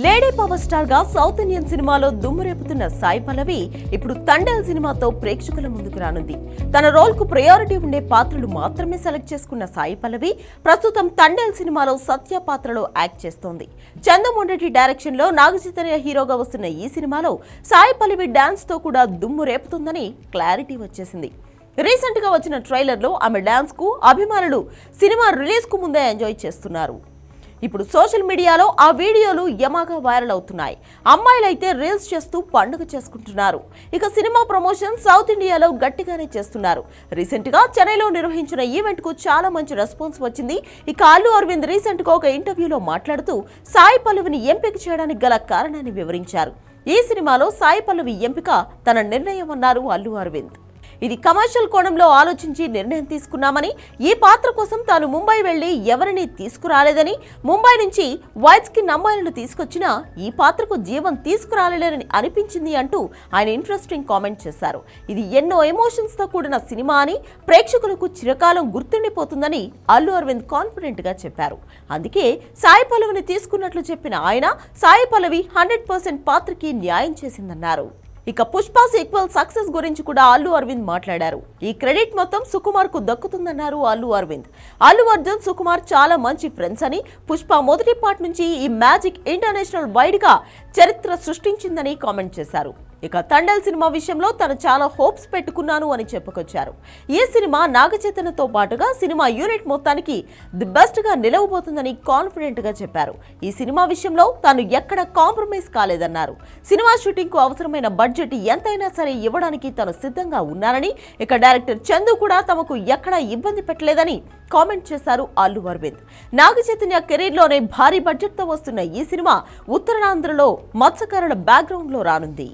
Lady power స్టార్గా south Indian సినిమాలో దుమ్మురేపుతున్న సాయి పల్లవి ఇప్పుడు తండేల్ సినిమాతో ప్రేక్షకుల ముందుకు రానుంది. తన రోల్కు ప్రయారిటీ ఉండే పాత్రలు మాత్రమే సెలెక్ట్ చేసుకున్న సాయి పల్లవి ప్రస్తుతం తండేల్ సినిమాలో సత్య పాత్రలో యాక్ట్ చేస్తోంది. చందమొండటి డైరెక్షన్లో నాగచైతన్య హీరోగా వస్తున్న ఈ సినిమాలో సాయి పల్లవి డాన్స్తో కూడా దుమ్ము రేపుతుందని క్లారిటీ వచ్చేసింది. రీసెంట్గా వచ్చిన ట్రైలర్లో ఆమె డాన్స్కు అభిమానులు సినిమా రిలీజ్కు ముందే ఎంజాయ్ చేస్తున్నారు. ఇప్పుడు సోషల్ మీడియాలో ఆ వీడియోలు యమాగా వైరల్ అవుతున్నాయి. అమ్మాయిలైతే రీల్స్ చేస్తూ పండుగ చేసుకుంటున్నారు. ఇక సినిమా ప్రమోషన్ సౌత్ ఇండియాలో గట్టిగానే చేస్తున్నారు. రీసెంట్గా చెన్నైలో నిర్వహించిన ఈవెంట్కు చాలా మంచి రెస్పాన్స్ వచ్చింది. ఇక అల్లు అరవింద్ రీసెంట్గా ఒక ఇంటర్వ్యూలో మాట్లాడుతూ సాయి పల్లవిని ఎంపిక చేయడానికి గల కారణాన్ని వివరించారు. ఈ సినిమాలో సాయి పల్లవి ఎంపిక తన నిర్ణయం అన్నారు అల్లు అరవింద్. ఇది కమర్షియల్ కోణంలో ఆలోచించి నిర్ణయం తీసుకున్నామని ఈ పాత్ర కోసం తాను ముంబై వెళ్ళి ఎవరిని తీసుకురాలేదని ముంబై నుంచి వైట్స్కి నమ్మాయిలను తీసుకొచ్చినా ఈ పాత్రకు జీవం తీసుకురాలేదని అనిపించింది అంటూ ఆయన ఇంట్రెస్టింగ్ కామెంట్ చేశారు. ఇది ఎన్నో ఎమోషన్స్తో కూడిన సినిమా అని ప్రేక్షకులకు చిరకాలం గుర్తుండిపోతుందని అల్లు అరవింద్ కాన్ఫిడెంట్గా చెప్పారు. అందుకే సాయి పల్లవిని తీసుకున్నట్లు చెప్పిన ఆయన సాయి పల్లవి హండ్రెడ్ పర్సెంట్ పాత్రకి న్యాయం చేసిందన్నారు. ఇక పుష్ప సీక్వెల్ సక్సెస్ గురించి కూడా అల్లు అరవింద్ మాట్లాడారు. ఈ క్రెడిట్ మొత్తం సుకుమార్కు దక్కుతుందన్నారు అల్లు అరవింద్. అల్లు అర్జున్ సుకుమార్ చాలా మంచి ఫ్రెండ్స్ అని పుష్ప మొదటి పార్ట్ నుంచి ఈ మ్యాజిక్ ఇంటర్నేషనల్ వైడ్గా చరిత్ర సృష్టించిందని కామెంట్ చేశారు. ఇక తండల్ సినిమా విషయంలో తను చాలా హోప్స్ పెట్టుకున్నాను అని చెప్పుకొచ్చారు. ఈ సినిమా నాగచైతన్యతో పాటుగా సినిమా యూనిట్ మొత్తానికి ది బెస్ట్గా నిలవబోతుందని కాన్ఫిడెంట్గా చెప్పారు. ఈ సినిమా విషయంలో తాను ఎక్కడ కాంప్రమైజ్ కాలేదన్నారు. సినిమా షూటింగ్కు అవసరమైన బడ్జెట్ ఎంతైనా సరే ఇవ్వడానికి తను సిద్ధంగా ఉన్నారని ఇక డైరెక్టర్ చందు కూడా తమకు ఎక్కడా ఇబ్బంది పెట్టలేదని కామెంట్ చేశారు అల్లు అరవింద్. నాగచైతన్య కెరీర్లోనే భారీ బడ్జెట్తో వస్తున్న ఈ సినిమా ఉత్తరాంధ్రలో మత్స్యకారుల బ్యాక్గ్రౌండ్లో రానుంది.